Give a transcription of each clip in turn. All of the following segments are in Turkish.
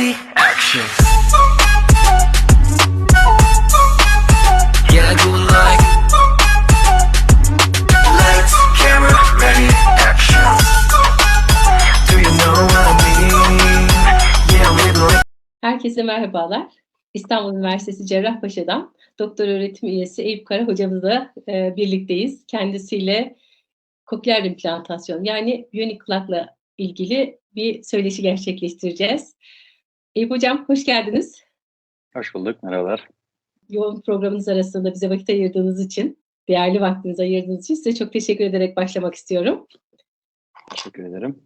ready, action. Yeah, I do it like lights, camera, ready, action. Do you know what I mean? Yeah, living like Herkese merhabalar. İstanbul Üniversitesi Cerrahpaşa'dan doktor öğretim üyesi Eyüp Kara hocamızla e, birlikteyiz. Kendisiyle kokleer implantasyon yani biyonik kulakla ilgili bir söyleşi gerçekleştireceğiz. Eyüp hocam hoş geldiniz. Hoş bulduk, merhabalar. Yoğun programınız arasında bize vakit ayırdığınız için, değerli vaktinizi ayırdığınız için size çok teşekkür ederek başlamak istiyorum. Teşekkür ederim.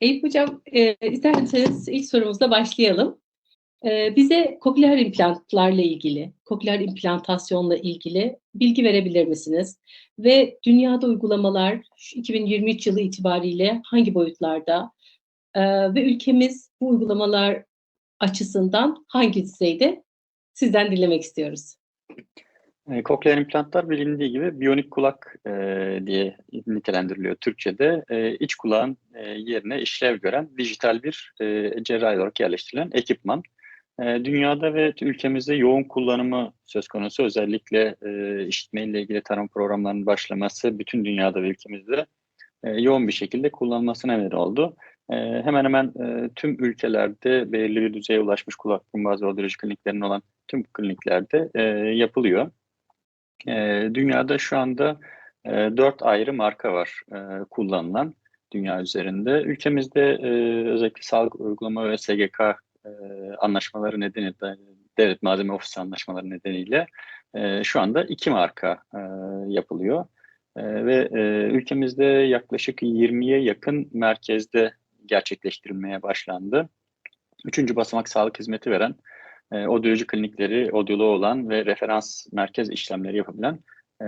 Eyüp Hocam, e, isterseniz ilk sorumuzla başlayalım. E, bize kokleer implantlarla ilgili, kokleer implantasyonla ilgili bilgi verebilir misiniz? Ve dünyada uygulamalar şu 2023 yılı itibariyle hangi boyutlarda e, ve ülkemiz bu uygulamalar açısından hangi düzeyde sizden dinlemek istiyoruz. Kokleer implantlar bilindiği gibi biyonik kulak e, diye nitelendiriliyor Türkçe'de. E, iç kulağın e, yerine işlev gören dijital bir e, cerrahi olarak yerleştirilen ekipman. E, dünyada ve ülkemizde yoğun kullanımı söz konusu. Özellikle e, işitmeyle ilgili tarım programlarının başlaması bütün dünyada ve ülkemizde e, yoğun bir şekilde kullanılmasına neden oldu. E, hemen hemen e, tüm ülkelerde belirli bir düzeye ulaşmış kulak burun boğaz radyoloji kliniklerinin olan tüm kliniklerde e, yapılıyor. E, dünyada şu anda e, dört ayrı marka var kullanılan dünya üzerinde. Ülkemizde özellikle sağlık uygulama ve SGK anlaşmaları nedeniyle, devlet malzeme ofisi anlaşmaları nedeniyle şu anda iki marka yapılıyor. Ve e, ülkemizde yaklaşık 20'ye yakın merkezde gerçekleştirilmeye başlandı. Üçüncü basamak sağlık hizmeti veren e, odyoloji klinikleri, odyoloğu olan ve referans merkez işlemleri yapabilen e,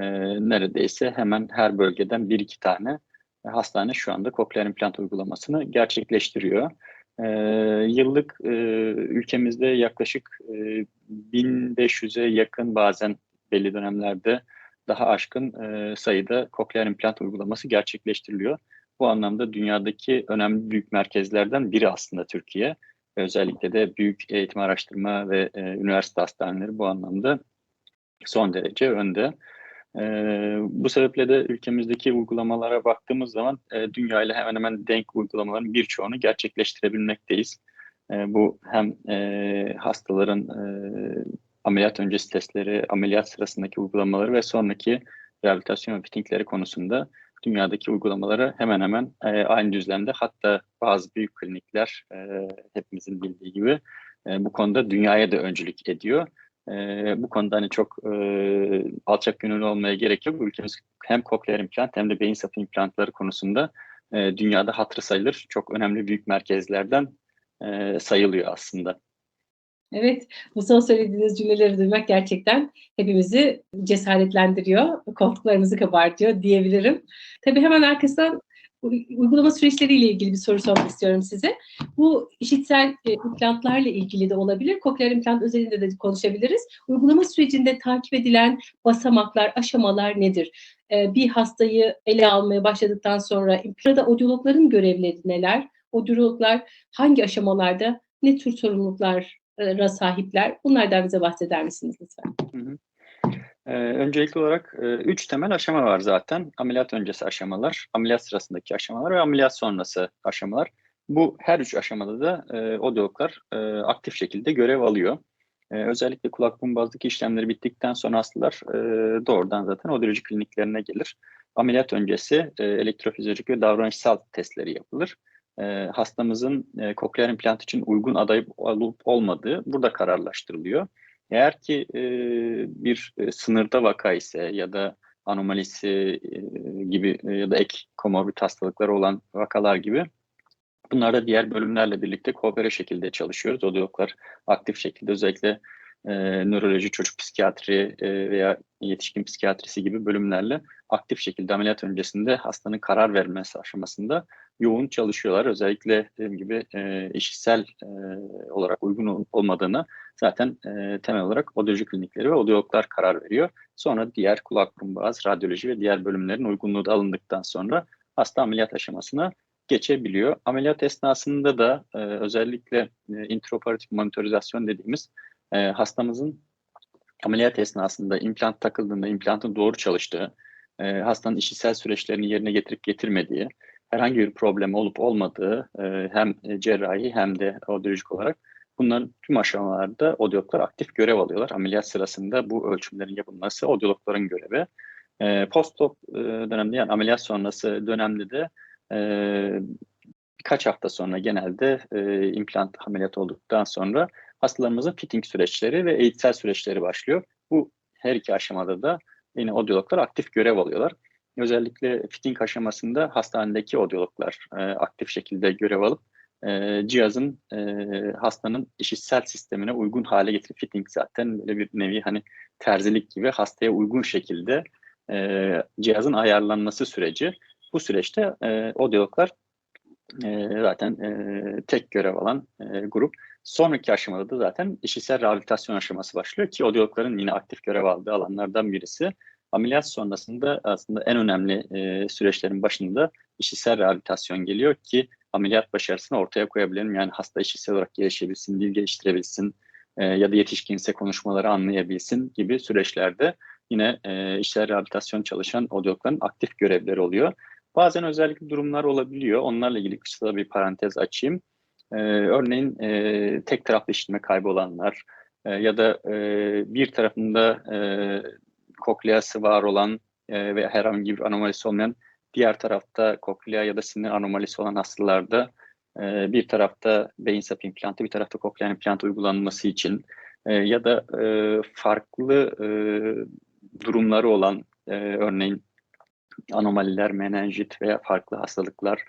neredeyse hemen her bölgeden bir iki tane e, hastane şu anda kokleer implant uygulamasını gerçekleştiriyor. E, yıllık e, ülkemizde yaklaşık e, 1500'e yakın bazen belli dönemlerde daha aşkın e, sayıda kokleer implant uygulaması gerçekleştiriliyor. Bu anlamda dünyadaki önemli büyük merkezlerden biri aslında Türkiye. Özellikle de büyük eğitim araştırma ve e, üniversite hastaneleri bu anlamda son derece önde. E, bu sebeple de ülkemizdeki uygulamalara baktığımız zaman e, dünya ile hemen hemen denk uygulamaların birçoğunu gerçekleştirebilmekteyiz. E, bu hem e, hastaların e, ameliyat öncesi testleri, ameliyat sırasındaki uygulamaları ve sonraki rehabilitasyon ve fittingleri konusunda dünyadaki uygulamaları hemen hemen e, aynı düzlemde hatta bazı büyük klinikler e, hepimizin bildiği gibi e, bu konuda dünyaya da öncülük ediyor. E, bu konuda hani çok e, alçak gönüllü olmaya gerek yok. Ülkemiz hem kokleer implant hem de beyin sapı implantları konusunda e, dünyada hatırı sayılır çok önemli büyük merkezlerden e, sayılıyor aslında. Evet, bu son söylediğiniz cümleleri duymak gerçekten hepimizi cesaretlendiriyor, korkularımızı kabartıyor diyebilirim. Tabii hemen arkasından uygulama süreçleriyle ilgili bir soru sormak istiyorum size. Bu işitsel e, implantlarla ilgili de olabilir, kokleer implant özelinde de konuşabiliriz. Uygulama sürecinde takip edilen basamaklar, aşamalar nedir? E, bir hastayı ele almaya başladıktan sonra burada odyologların görevleri neler? Odyologlar hangi aşamalarda ne tür sorumluluklar sahipler. Bunlardan bize bahseder misiniz lütfen? Hı hı. Ee, öncelikli olarak e, üç temel aşama var zaten. Ameliyat öncesi aşamalar, ameliyat sırasındaki aşamalar ve ameliyat sonrası aşamalar. Bu her üç aşamada da e, odyologlar e, aktif şekilde görev alıyor. E, özellikle kulak burun boğazdaki işlemleri bittikten sonra hastalar e, doğrudan zaten odyoloji kliniklerine gelir. Ameliyat öncesi e, elektrofizyolojik ve davranışsal testleri yapılır e, hastamızın e, kokleer implant için uygun aday olup olmadığı burada kararlaştırılıyor. Eğer ki e, bir e, sınırda vaka ise ya da anomalisi e, gibi e, ya da ek komorbid hastalıkları olan vakalar gibi bunlarda diğer bölümlerle birlikte koopere şekilde çalışıyoruz. Odyologlar aktif şekilde özellikle e, nöroloji, çocuk psikiyatri e, veya yetişkin psikiyatrisi gibi bölümlerle aktif şekilde ameliyat öncesinde hastanın karar vermesi aşamasında yoğun çalışıyorlar. Özellikle dediğim gibi e, işitsel e, olarak uygun olmadığını zaten e, temel olarak odyoloji klinikleri ve odyologlar karar veriyor. Sonra diğer kulak burun boğaz, radyoloji ve diğer bölümlerin uygunluğu da alındıktan sonra hasta ameliyat aşamasına geçebiliyor. Ameliyat esnasında da e, özellikle e, intraoperatif monitorizasyon dediğimiz e, hastamızın ameliyat esnasında implant takıldığında implantın doğru çalıştığı, e, hastanın işitsel süreçlerini yerine getirip getirmediği, herhangi bir problem olup olmadığı e, hem cerrahi hem de audiolojik olarak bunların tüm aşamalarda odyologlar aktif görev alıyorlar. Ameliyat sırasında bu ölçümlerin yapılması odyologların görevi. E, Post-op e, dönemde yani ameliyat sonrası dönemde de e, birkaç hafta sonra genelde implant ameliyat olduktan sonra hastalarımızın fitting süreçleri ve eğitsel süreçleri başlıyor. Bu her iki aşamada da yine odyologlar aktif görev alıyorlar. Özellikle fitting aşamasında hastanedeki odyologlar e, aktif şekilde görev alıp e, cihazın e, hastanın işitsel sistemine uygun hale getirip fitting zaten böyle bir nevi hani terzilik gibi hastaya uygun şekilde e, cihazın ayarlanması süreci. Bu süreçte e, odyologlar e, zaten e, tek görev alan e, grup. Sonraki aşamada da zaten işitsel rehabilitasyon aşaması başlıyor ki odyologların yine aktif görev aldığı alanlardan birisi. Ameliyat sonrasında aslında en önemli e, süreçlerin başında işitsel rehabilitasyon geliyor ki ameliyat başarısını ortaya koyabilirim. Yani hasta işitsel olarak gelişebilsin, dil geliştirebilsin e, ya da yetişkinse konuşmaları anlayabilsin gibi süreçlerde yine e, işitsel rehabilitasyon çalışan odyologların aktif görevleri oluyor. Bazen özellikle durumlar olabiliyor. Onlarla ilgili kısa bir parantez açayım. Ee, örneğin e, tek taraflı işitme kaybı olanlar e, ya da e, bir tarafında e, kokleası var olan e, ve herhangi bir anomalisi olmayan diğer tarafta koklea ya da sinir anomalisi olan hastalarda e, bir tarafta beyin sapı implantı bir tarafta koklea implantı uygulanması için e, ya da e, farklı e, durumları olan e, örneğin anomaliler, menenjit veya farklı hastalıklar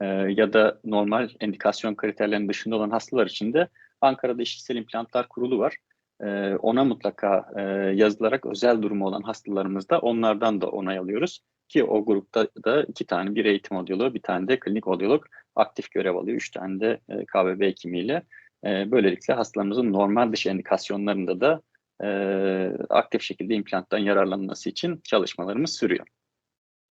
e, ya da normal endikasyon kriterlerinin dışında olan hastalar için de Ankara'da işitsel implantlar kurulu var. E, ona mutlaka e, yazılarak özel durumu olan hastalarımızda onlardan da onay alıyoruz. Ki o grupta da iki tane bir eğitim odyoloğu, bir tane de klinik odyolog aktif görev alıyor. Üç tane de e, KBB hekimiyle. E, böylelikle hastalarımızın normal dışı endikasyonlarında da e, aktif şekilde implanttan yararlanması için çalışmalarımız sürüyor.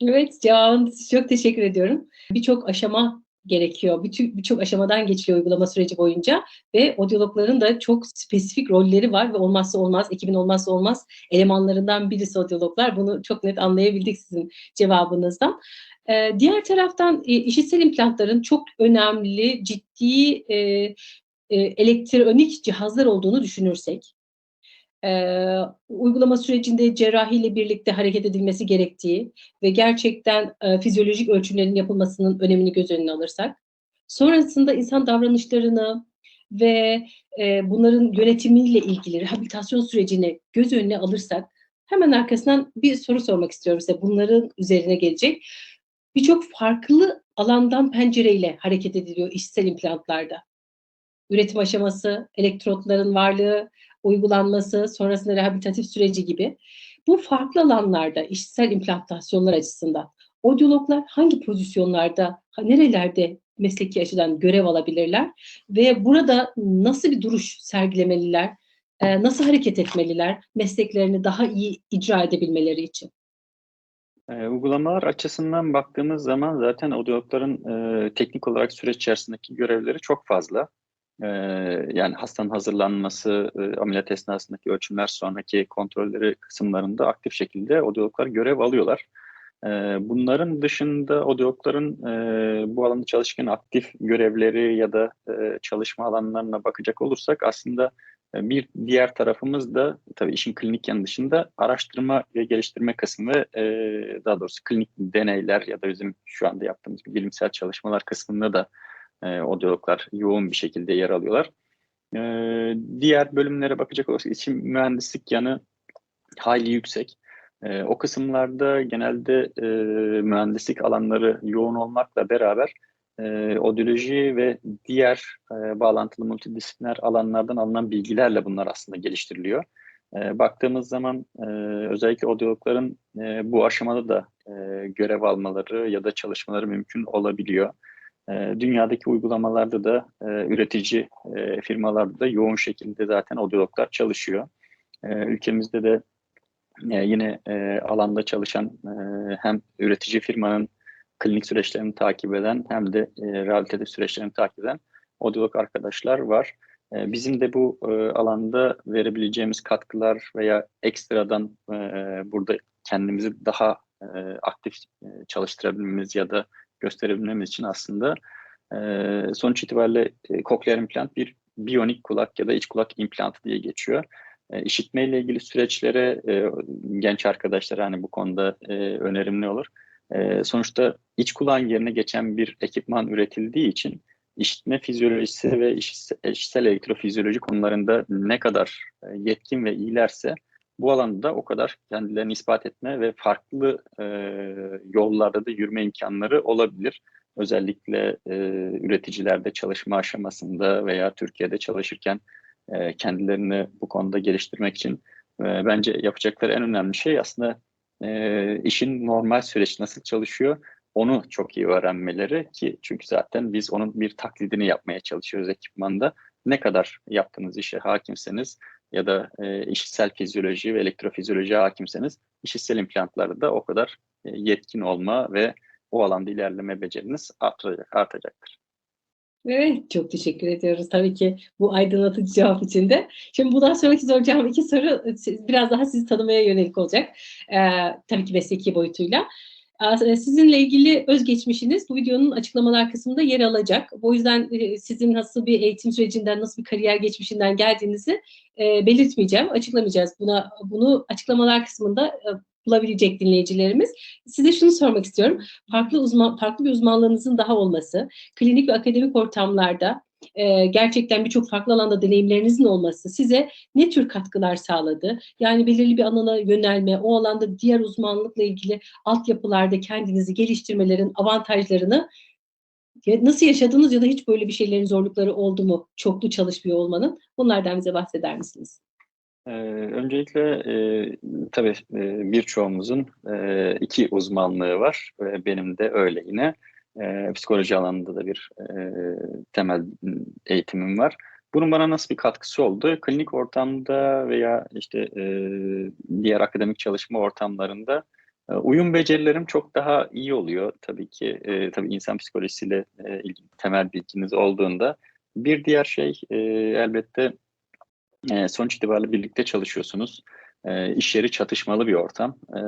Evet, için çok teşekkür ediyorum. Birçok aşama gerekiyor. Birçok birçok aşamadan geçiliyor uygulama süreci boyunca ve odyologların da çok spesifik rolleri var ve olmazsa olmaz, ekibin olmazsa olmaz elemanlarından birisi odyologlar. Bunu çok net anlayabildik sizin cevabınızdan. Ee, diğer taraftan e, işitsel implantların çok önemli, ciddi e, e, elektronik cihazlar olduğunu düşünürsek, e, uygulama sürecinde cerrahiyle birlikte hareket edilmesi gerektiği ve gerçekten e, fizyolojik ölçümlerin yapılmasının önemini göz önüne alırsak, sonrasında insan davranışlarını ve e, bunların yönetimiyle ilgili rehabilitasyon sürecini göz önüne alırsak, hemen arkasından bir soru sormak istiyorum size. Bunların üzerine gelecek. Birçok farklı alandan pencereyle hareket ediliyor işsel implantlarda. Üretim aşaması, elektrotların varlığı, uygulanması, sonrasında rehabilitatif süreci gibi. Bu farklı alanlarda işitsel implantasyonlar açısından odyologlar hangi pozisyonlarda, nerelerde mesleki açıdan görev alabilirler ve burada nasıl bir duruş sergilemeliler, e, nasıl hareket etmeliler mesleklerini daha iyi icra edebilmeleri için? E, uygulamalar açısından baktığımız zaman zaten odyologların e, teknik olarak süreç içerisindeki görevleri çok fazla. Yani hastanın hazırlanması, ameliyat esnasındaki ölçümler sonraki kontrolleri kısımlarında aktif şekilde odyologlar görev alıyorlar. Bunların dışında odyologların e, bu alanda çalışırken aktif görevleri ya da çalışma alanlarına bakacak olursak aslında bir diğer tarafımız da tabii işin klinik yanı dışında araştırma ve geliştirme kısmı daha doğrusu klinik deneyler ya da bizim şu anda yaptığımız bilimsel çalışmalar kısmında da e, odyologlar yoğun bir şekilde yer alıyorlar. E, diğer bölümlere bakacak olursak için mühendislik yanı hayli yüksek. E, o kısımlarda genelde e, mühendislik alanları yoğun olmakla beraber e, odyoloji ve diğer e, bağlantılı multidisipliner alanlardan alınan bilgilerle bunlar aslında geliştiriliyor. E, baktığımız zaman e, özellikle odyologların e, bu aşamada da e, görev almaları ya da çalışmaları mümkün olabiliyor. E, dünyadaki uygulamalarda da e, üretici e, firmalarda da yoğun şekilde zaten odyologlar çalışıyor. E, ülkemizde de e, yine alanda çalışan hem üretici firmanın klinik süreçlerini takip eden hem de e, rehabilitatif süreçlerini takip eden odyolog arkadaşlar var. Bizim de bu alanda verebileceğimiz katkılar veya ekstradan burada kendimizi daha aktif çalıştırabilmemiz ya da gösterebilmemiz için aslında e, sonuç itibariyle e, kokleer implant bir biyonik kulak ya da iç kulak implantı diye geçiyor. E, işitmeyle ilgili süreçlere e, genç arkadaşlar hani bu konuda e, önerim ne olur? E, sonuçta iç kulağın yerine geçen bir ekipman üretildiği için işitme fizyolojisi ve işitsel elektrofizyoloji konularında ne kadar e, yetkin ve iyilerse bu alanda o kadar kendilerini ispat etme ve farklı e, yollarda da yürüme imkanları olabilir. Özellikle e, üreticilerde çalışma aşamasında veya Türkiye'de çalışırken e, kendilerini bu konuda geliştirmek için e, bence yapacakları en önemli şey aslında e, işin normal süreç nasıl çalışıyor onu çok iyi öğrenmeleri ki çünkü zaten biz onun bir taklidini yapmaya çalışıyoruz ekipmanda. Ne kadar yaptığınız işe hakimseniz ya da e, işitsel fizyoloji ve elektrofizyolojiye hakimseniz işitsel implantlarda da o kadar e, yetkin olma ve o alanda ilerleme beceriniz artacak, artacaktır. Evet, çok teşekkür ediyoruz tabii ki bu aydınlatıcı cevap için de. Şimdi bundan sonraki soracağım iki soru biraz daha sizi tanımaya yönelik olacak. Ee, tabii ki mesleki boyutuyla. Ee, sizinle ilgili özgeçmişiniz bu videonun açıklamalar kısmında yer alacak. O yüzden e, sizin nasıl bir eğitim sürecinden, nasıl bir kariyer geçmişinden geldiğinizi e, belirtmeyeceğim, açıklamayacağız. Buna bunu açıklamalar kısmında e, bulabilecek dinleyicilerimiz. Size şunu sormak istiyorum. Farklı uzman, farklı bir uzmanlığınızın daha olması, klinik ve akademik ortamlarda e, gerçekten birçok farklı alanda deneyimlerinizin olması size ne tür katkılar sağladı? Yani belirli bir alana yönelme, o alanda diğer uzmanlıkla ilgili altyapılarda kendinizi geliştirmelerin avantajlarını nasıl yaşadınız ya da hiç böyle bir şeylerin zorlukları oldu mu? Çoklu çalışmıyor olmanın. Bunlardan bize bahseder misiniz? Ee, öncelikle e, tabii e, birçoğumuzun e, iki uzmanlığı var. E, benim de öyle yine. E, psikoloji alanında da bir e, temel eğitimim var. Bunun bana nasıl bir katkısı oldu? Klinik ortamda veya işte e, diğer akademik çalışma ortamlarında e, uyum becerilerim çok daha iyi oluyor. Tabii ki e, tabii insan psikolojisiyle e, ilgili temel bilginiz olduğunda. Bir diğer şey e, elbette e, sonuç itibariyle birlikte çalışıyorsunuz. E, iş yeri çatışmalı bir ortam. E,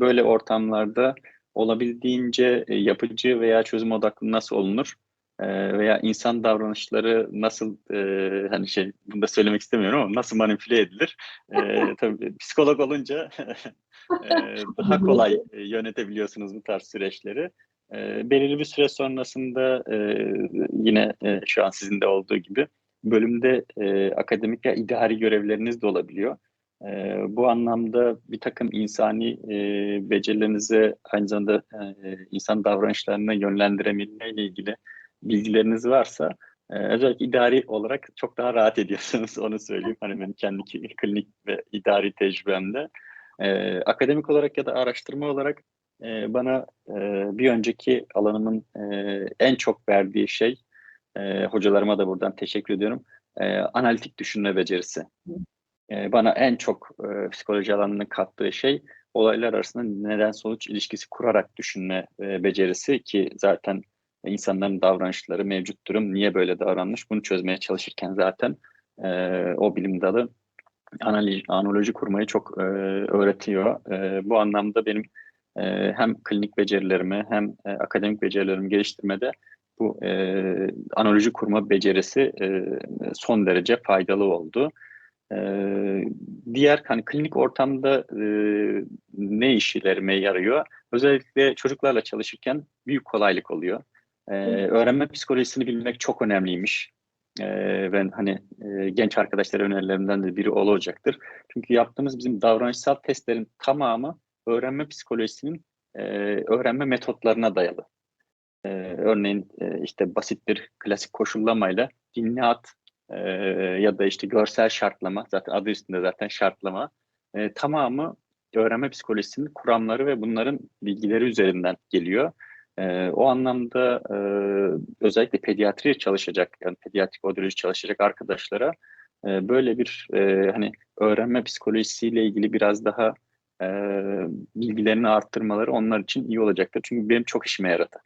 böyle ortamlarda olabildiğince e, yapıcı veya çözüm odaklı nasıl olunur e, veya insan davranışları nasıl e, hani şey bunu da söylemek istemiyorum ama nasıl manipüle edilir e, tabii psikolog olunca e, daha kolay e, yönetebiliyorsunuz bu tarz süreçleri. E, belirli bir süre sonrasında e, yine e, şu an sizin de olduğu gibi bölümde e, akademik ya idari görevleriniz de olabiliyor. E, bu anlamda bir takım insani e, becerilerinizi aynı zamanda e, insan davranışlarını yönlendirebilmeyle ilgili bilgileriniz varsa e, özellikle idari olarak çok daha rahat ediyorsunuz onu söyleyeyim. Hani benim kendi klinik ve idari tecrübemde. E, akademik olarak ya da araştırma olarak e, bana e, bir önceki alanımın e, en çok verdiği şey e, hocalarıma da buradan teşekkür ediyorum. E, analitik düşünme becerisi. E, bana en çok e, psikoloji alanının kattığı şey olaylar arasında neden sonuç ilişkisi kurarak düşünme e, becerisi ki zaten insanların davranışları mevcut durum niye böyle davranmış bunu çözmeye çalışırken zaten e, o bilim dalı analiz, analoji kurmayı çok e, öğretiyor. E, bu anlamda benim e, hem klinik becerilerimi hem e, akademik becerilerimi geliştirmede bu e, analoji kurma becerisi e, son derece faydalı oldu. E, diğer hani klinik ortamda e, ne işlerime yarıyor? Özellikle çocuklarla çalışırken büyük kolaylık oluyor. E, öğrenme psikolojisini bilmek çok önemliymiş. E, ben hani e, genç arkadaşlar önerilerimden de biri olacaktır. Çünkü yaptığımız bizim davranışsal testlerin tamamı öğrenme psikolojisinin e, öğrenme metotlarına dayalı. Ee, örneğin e, işte basit bir klasik koşullamayla dinle at e, ya da işte görsel şartlama zaten adı üstünde zaten şartlama e, tamamı öğrenme psikolojisinin kuramları ve bunların bilgileri üzerinden geliyor. E, o anlamda e, özellikle pediatri çalışacak yani pediatrik odoloji çalışacak arkadaşlara e, böyle bir e, hani öğrenme psikolojisiyle ilgili biraz daha e, bilgilerini arttırmaları onlar için iyi olacaktır. Çünkü benim çok işime yaradı.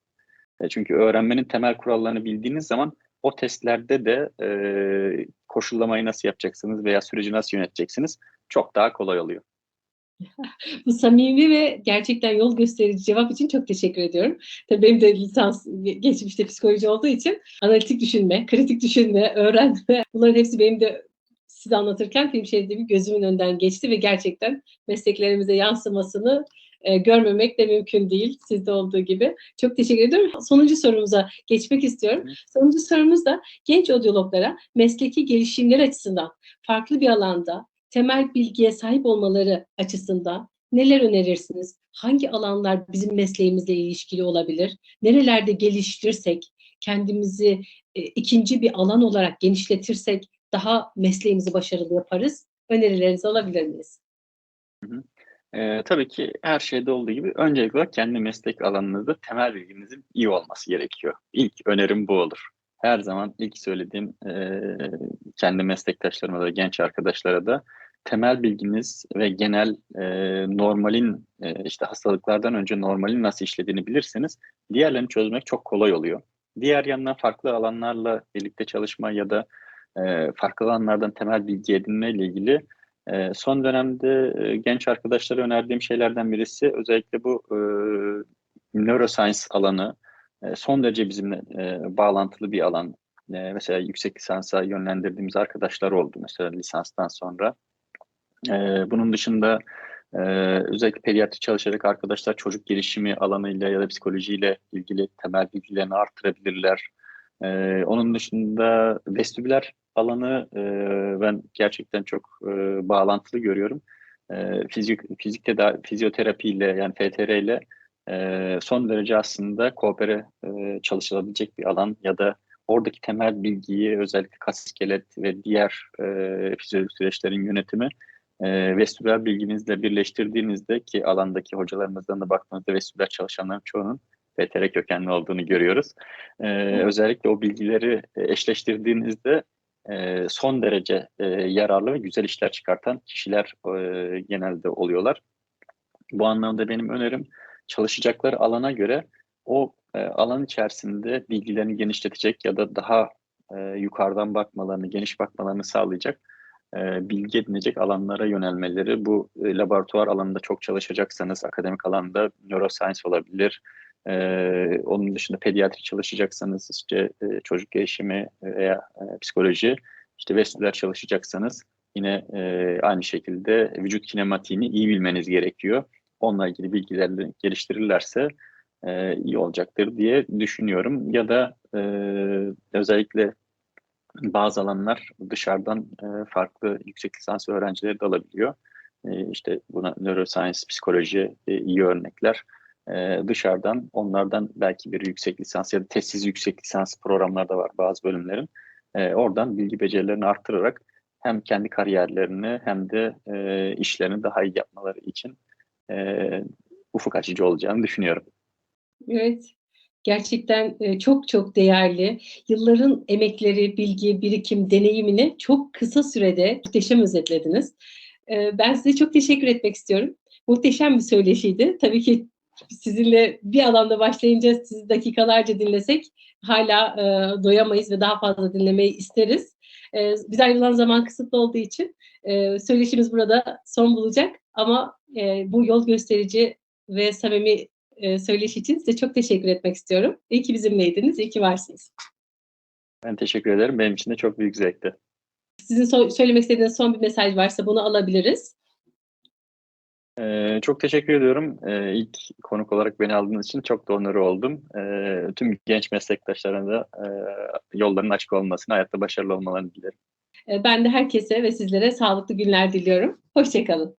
E, çünkü öğrenmenin temel kurallarını bildiğiniz zaman o testlerde de e, koşullamayı nasıl yapacaksınız veya süreci nasıl yöneteceksiniz çok daha kolay oluyor. Bu samimi ve gerçekten yol gösterici cevap için çok teşekkür ediyorum. Tabii benim de lisans geçmişte psikoloji olduğu için analitik düşünme, kritik düşünme, öğrenme bunların hepsi benim de size anlatırken film şeridi gözümün önünden geçti ve gerçekten mesleklerimize yansımasını e, görmemek de mümkün değil. Sizde olduğu gibi. Çok teşekkür ediyorum. Sonuncu sorumuza geçmek istiyorum. Sonuncu sorumuz da genç odyologlara mesleki gelişimler açısından farklı bir alanda temel bilgiye sahip olmaları açısından neler önerirsiniz? Hangi alanlar bizim mesleğimizle ilişkili olabilir? Nerelerde geliştirirsek, kendimizi e, ikinci bir alan olarak genişletirsek daha mesleğimizi başarılı yaparız? Önerilerinizi alabilir miyiz? Ee, tabii ki her şeyde olduğu gibi öncelikli olarak kendi meslek alanınızda temel bilginizin iyi olması gerekiyor. İlk önerim bu olur. Her zaman ilk söylediğim e, kendi meslektaşlarıma da genç arkadaşlara da temel bilginiz ve genel e, normalin e, işte hastalıklardan önce normalin nasıl işlediğini bilirseniz diğerlerini çözmek çok kolay oluyor. Diğer yandan farklı alanlarla birlikte çalışma ya da e, farklı alanlardan temel bilgi edinme ile ilgili e, son dönemde e, genç arkadaşlara önerdiğim şeylerden birisi özellikle bu e, neuroscience alanı e, son derece bizimle e, bağlantılı bir alan. E, mesela yüksek lisansa yönlendirdiğimiz arkadaşlar oldu mesela lisanstan sonra. E, bunun dışında e, özellikle pediatri çalışarak arkadaşlar çocuk gelişimi alanıyla ya da psikolojiyle ilgili temel bilgilerini artırabilirler. E, onun dışında vestibüler alanı e, ben gerçekten çok e, bağlantılı görüyorum. E, fizik fizik tedavi, fizyoterapi ile yani FTR ile e, son derece aslında koopere e, çalışılabilecek bir alan ya da oradaki temel bilgiyi özellikle kas iskelet ve diğer e, fizyolojik süreçlerin yönetimi e, vestibüler bilginizle birleştirdiğinizde ki alandaki hocalarımızdan da baktığınızda vestibüler çalışanların çoğunun VTR kökenli olduğunu görüyoruz. E, özellikle o bilgileri eşleştirdiğinizde e, son derece e, yararlı ve güzel işler çıkartan kişiler e, genelde oluyorlar. Bu anlamda benim önerim çalışacakları alana göre o alan içerisinde bilgilerini genişletecek ya da daha yukarıdan bakmalarını, geniş bakmalarını sağlayacak bilgi edinecek alanlara yönelmeleri. Bu laboratuvar alanında çok çalışacaksanız akademik alanda neuroscience olabilir, ee, onun dışında pediatri çalışacaksanız işte e, çocuk gelişimi veya e, psikoloji, işte vestibüler çalışacaksanız yine e, aynı şekilde vücut kinematiğini iyi bilmeniz gerekiyor. Onunla ilgili bilgileri geliştirirlerse e, iyi olacaktır diye düşünüyorum. Ya da e, özellikle bazı alanlar dışarıdan e, farklı yüksek lisans öğrencileri de alabiliyor. E, işte buna neuroscience, psikoloji e, iyi örnekler e, dışarıdan onlardan belki bir yüksek lisans ya da testsiz yüksek lisans programları da var bazı bölümlerin. E, oradan bilgi becerilerini arttırarak hem kendi kariyerlerini hem de e, işlerini daha iyi yapmaları için e, ufuk açıcı olacağını düşünüyorum. Evet. Gerçekten e, çok çok değerli. Yılların emekleri, bilgi, birikim, deneyimini çok kısa sürede muhteşem özetlediniz. E, Ben size çok teşekkür etmek istiyorum. Muhteşem bir söyleşiydi. Tabii ki sizinle bir alanda başlayınca sizi dakikalarca dinlesek hala e, doyamayız ve daha fazla dinlemeyi isteriz. E, biz ayrılan zaman kısıtlı olduğu için e, söyleşimiz burada son bulacak ama e, bu yol gösterici ve samimi e, söyleşi için size çok teşekkür etmek istiyorum. İyi ki bizimleydiniz, iyi ki varsınız. Ben teşekkür ederim. Benim için de çok büyük zevkti. Sizin so- söylemek istediğiniz son bir mesaj varsa bunu alabiliriz. Ee, çok teşekkür ediyorum. Ee, ilk konuk olarak beni aldığınız için çok da onur oldum. Ee, tüm genç meslektaşlarına da e, yolların açık olmasını, hayatta başarılı olmalarını dilerim. E, Ben de herkese ve sizlere sağlıklı günler diliyorum. Hoşçakalın.